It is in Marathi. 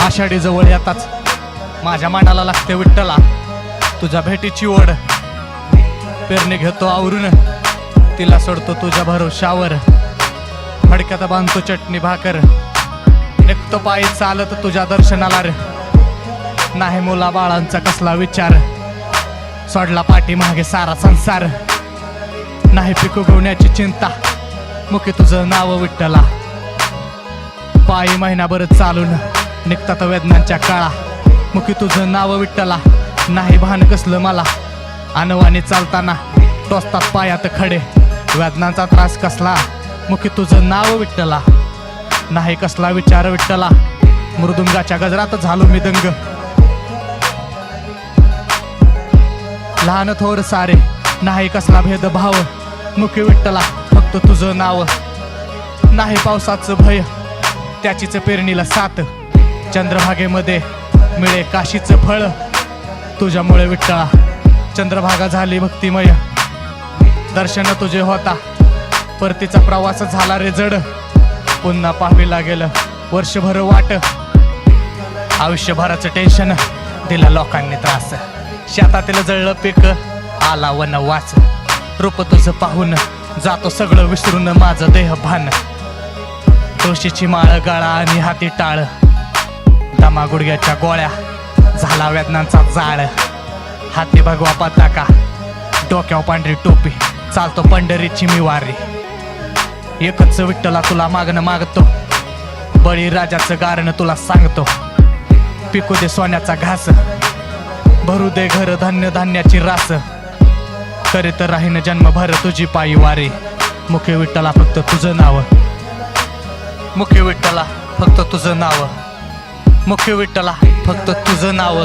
आषाढी जवळ येताच माझ्या मांडाला लागते विठ्ठला. तुझ्या भेटीची ओढ. पेरणी घेतो आवरून. तिला सोडतो तुझ्या भरोशावर. फडक्यात बांधतो चटणी भाकर. निघतो पायी चालत तुझ्या दर्शनाला रे. नाही मुला बाळांचा कसला विचार. सोडला पाठी मागे सारा संसार. नाही पिकवण्याची चिंता. मुखी तुझं नाव विठ्ठला. पायी महिनाभर चालून. निघतात वेदनांच्या काळा. मुखी तुझं नाव विठ्ठला. नाही भान कसलं मला. अनवाने चालताना टोचतात पायात खडे. वेदनांचा त्रास कसला? मुखी तुझं नाव विठ्ठला. नाही कसला विचार विठ्ठला. मृदुंगाच्या गजरात झालो मी दंग. लहान थोर सारे नाही कसला भेदभाव. मुखी विठ्ठला फक्त तुझं नाव. नाही पावसाचं भय त्याचीच पेरणीला साथ. चंद्रभागेमध्ये मिळे काशीचं फळ. तुझ्यामुळे विठ्ठला चंद्रभागा झाली भक्तिमय दर्शन तुझे होता परतीचा प्रवास झाला रे जड. पुन्हा पाहावी लागेल वर्षभर वाट. आयुष्यभराचं टेन्शन दिला लोकांनी त्रास. शेतातील जळलं पीक आला वन वाच रूप तुझं पाहून जातो सगळं विसरून माझं देह भान. तुळशीची माळ गाळा आणि हाती टाळ. दमा गुडघ्याच्या गोळ्या. झाला वेदनांचा जाळ. हाती भगवा पताका. डोक्यावर पांढरी टोपी. चालतो पंढरीची मी वारी एकच विठ्ठला तुला मागणं मागतो. बळीराजाचं गारण तुला सांगतो. पिकू दे सोन्याचा घास. भरू दे घर धान्य धान्याची रास. करीत राहीन जन्मभर तुझी पायी वारी. मुखे विठ्ठला फक्त तुझं नाव. मुख्य विठ्ठला फक्त तुझं नाव. मुख्य विठ्ठला फक्त तुझं नाव.